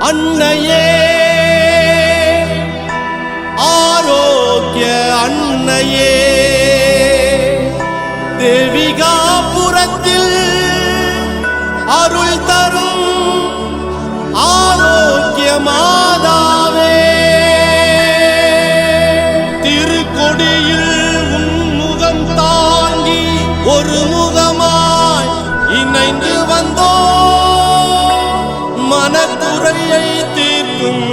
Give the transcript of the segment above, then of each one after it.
அன்னையே. ஆரோக்கிய அன்னையே. தேவிகாபுரத்தில் அருள் தரும் ஆரோக்கியமா மனக்குறையை தீர்க்கும்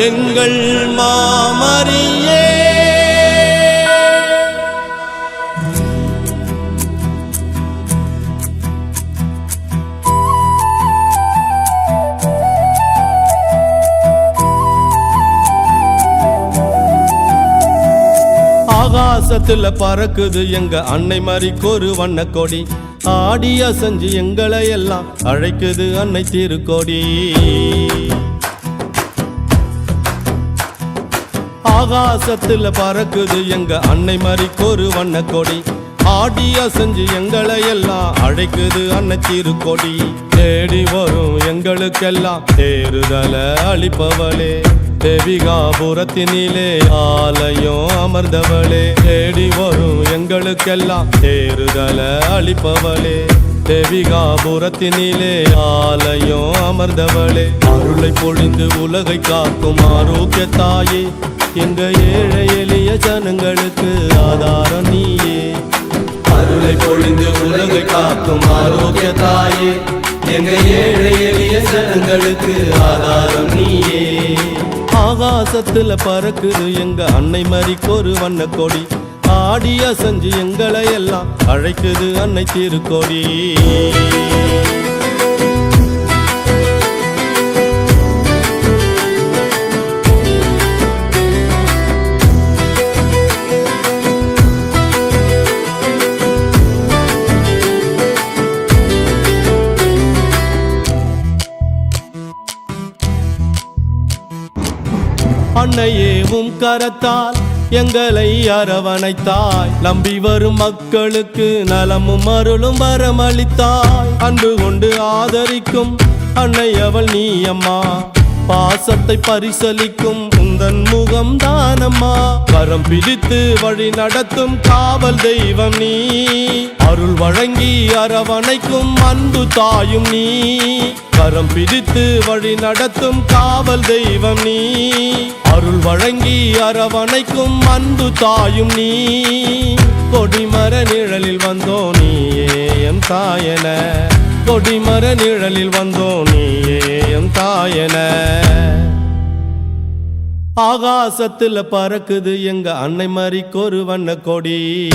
எங்கள் மாமரியே. ஆகாசத்துல பறக்குது எங்க அன்னை மாதிரி ஒரு வண்ண கொடி ஆடி அசைஞ்சு எங்களை எல்லாம் அழைக்குது அன்னை திருக்கோடி. ஆகாசத்துல பறக்குது எங்க அன்னை மாதிரி ஒரு வண்ண கொடி ஆடி அசைஞ்சு எங்களை எல்லாம் அழைக்குது அன்னை திருக்கொடி. தேடி வரும் எங்களுக்கெல்லாம் தேறுதலை அளிப்பவளே. தேவிகாபுரத்தினிலே ஆலயம் அமர்ந்தவளே தேடி வரும் எங்களுக்கெல்லாம் தேறுதல அளிப்பவளே. தேவிகாபுரத்தினிலே ஆலயம் அமர்ந்தவளே அருளை பொழிந்து உலகை காக்கும் ஆரோக்கிய தாயே எங்க ஏழை எளிய ஜனங்களுக்கு ஆதாரம் நீயே. அருளை பொழிந்து உலகை காக்கும் ஆரோக்கிய தாயே எங்க ஏழை எளிய ஜனங்களுக்கு ஆதாரம் நீயே. ஆகாசத்துல பறக்குது எங்க அன்னை மாதிரி ஒரு வண்ண கொடி. ஆடிய செஞ்சு எங்களை எல்லாம் அழைக்குது அன்னை திருக்கோடி. அன்னையேவும் கரத்தால் எங்களை அரவணைத்தாய். நம்பி வரும் மக்களுக்கு நலமும் அருளும் வரமளித்தாய். அன்பு கொண்டு ஆதரிக்கும் அன்னை அவள் நீ அம்மா. பாசத்தை பரிசலிக்கும் உந்தன் முகம் தானம்மா. கரம் பிடித்து வழி நடத்தும் காவல் தெய்வம் நீ. அருள் வழங்கி அரவணைக்கும் அன்பு தாயும் நீ. கரம் பிடித்து வழி நடத்தும் காவல் தெய்வம் நீ. அருள் வழங்கி அரவணைக்கும் அன்பு தாயும் நீ. கொடிமர நிழலில் வந்தோ நீயே எம் தாயன. கொடிமர நிழலில் வந்தோ நீயே எம் தாயன. ஆகாசத்துல பறக்குது எங்க அன்னை மாதிரி வண்ண கொடி.